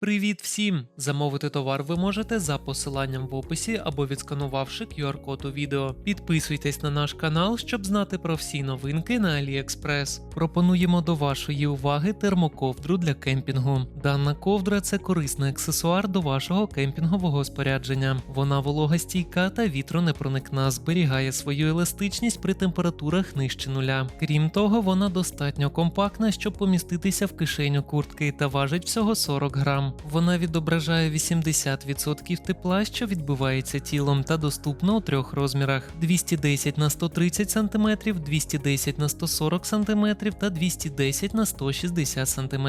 Привіт всім! Замовити товар ви можете за посиланням в описі або відсканувавши QR-код у відео. Підписуйтесь на наш канал, щоб знати про всі новинки на AliExpress. Пропонуємо до вашої уваги термоковдру для кемпінгу. Дана ковдра це корисний аксесуар до вашого кемпінгового спорядження. Вона вологостійка та вітронепроникна, зберігає свою еластичність при температурах нижче нуля. Крім того, вона достатньо компактна, щоб поміститися в кишеню куртки та важить всього 40 грам. Вона відображає 80% тепла, що відбивається тілом, та доступна у трьох розмірах: 210 на 130 см, 210 на 140 см та 210 на 160 см.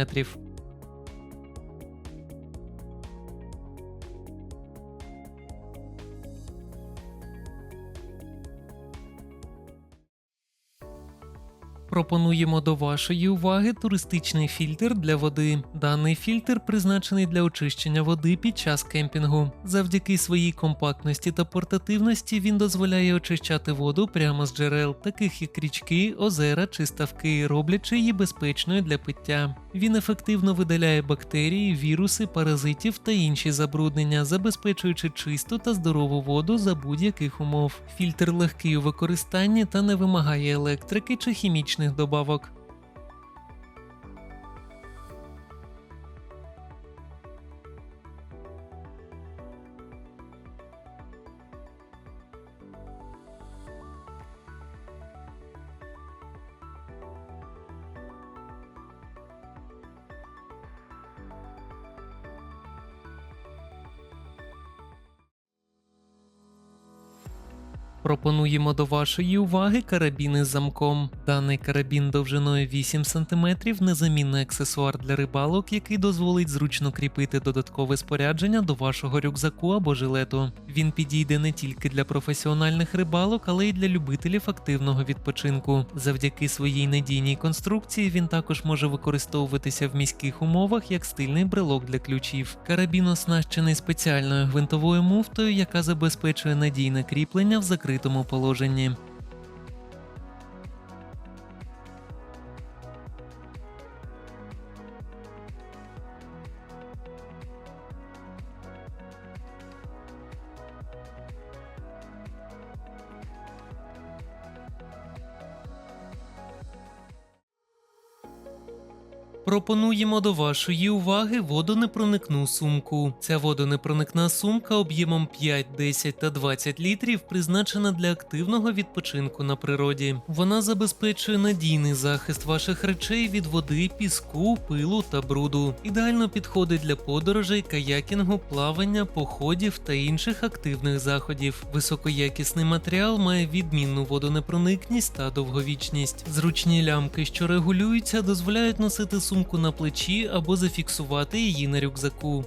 Пропонуємо до вашої уваги туристичний фільтр для води. Даний фільтр призначений для очищення води під час кемпінгу. Завдяки своїй компактності та портативності він дозволяє очищати воду прямо з джерел, таких як річки, озера чи ставки, роблячи її безпечною для пиття. Він ефективно видаляє бактерії, віруси, паразитів та інші забруднення, забезпечуючи чисту та здорову воду за будь-яких умов. Фільтр легкий у використанні та не вимагає електрики чи хімічних добавок. Пропонуємо до вашої уваги карабіни з замком. Даний карабін довжиною 8 см незамінний аксесуар для рибалок, який дозволить зручно кріпити додаткове спорядження до вашого рюкзаку або жилету. Він підійде не тільки для професіональних рибалок, але й для любителів активного відпочинку. Завдяки своїй надійній конструкції він також може використовуватися в міських умовах як стильний брелок для ключів. Карабін оснащений спеціальною гвинтовою муфтою, яка забезпечує надійне кріплення в закритому положенні. Пропонуємо до вашої уваги водонепроникну сумку. Ця водонепроникна сумка об'ємом 5, 10 та 20 літрів призначена для активного відпочинку на природі. Вона забезпечує надійний захист ваших речей від води, піску, пилу та бруду. Ідеально підходить для подорожей, каякінгу, плавання, походів та інших активних заходів. Високоякісний матеріал має відмінну водонепроникність та довговічність. Зручні лямки, що регулюються, дозволяють носити сумку на плечі або зафіксувати її на рюкзаку.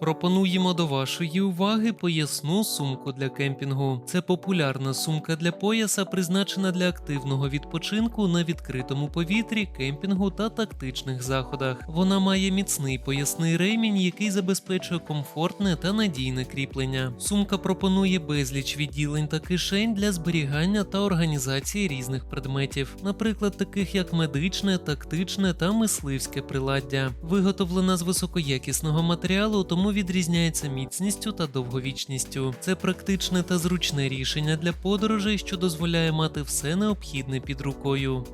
Пропонуємо до вашої уваги поясну сумку для кемпінгу. Це популярна сумка для пояса, призначена для активного відпочинку на відкритому повітрі, кемпінгу та тактичних заходах. Вона має міцний поясний ремінь, який забезпечує комфортне та надійне кріплення. Сумка пропонує безліч відділень та кишень для зберігання та організації різних предметів, наприклад, таких як медичне, тактичне та мисливське приладдя. Виготовлена з високоякісного матеріалу, тому відрізняється міцністю та довговічністю. Це практичне та зручне рішення для подорожей, що дозволяє мати все необхідне під рукою.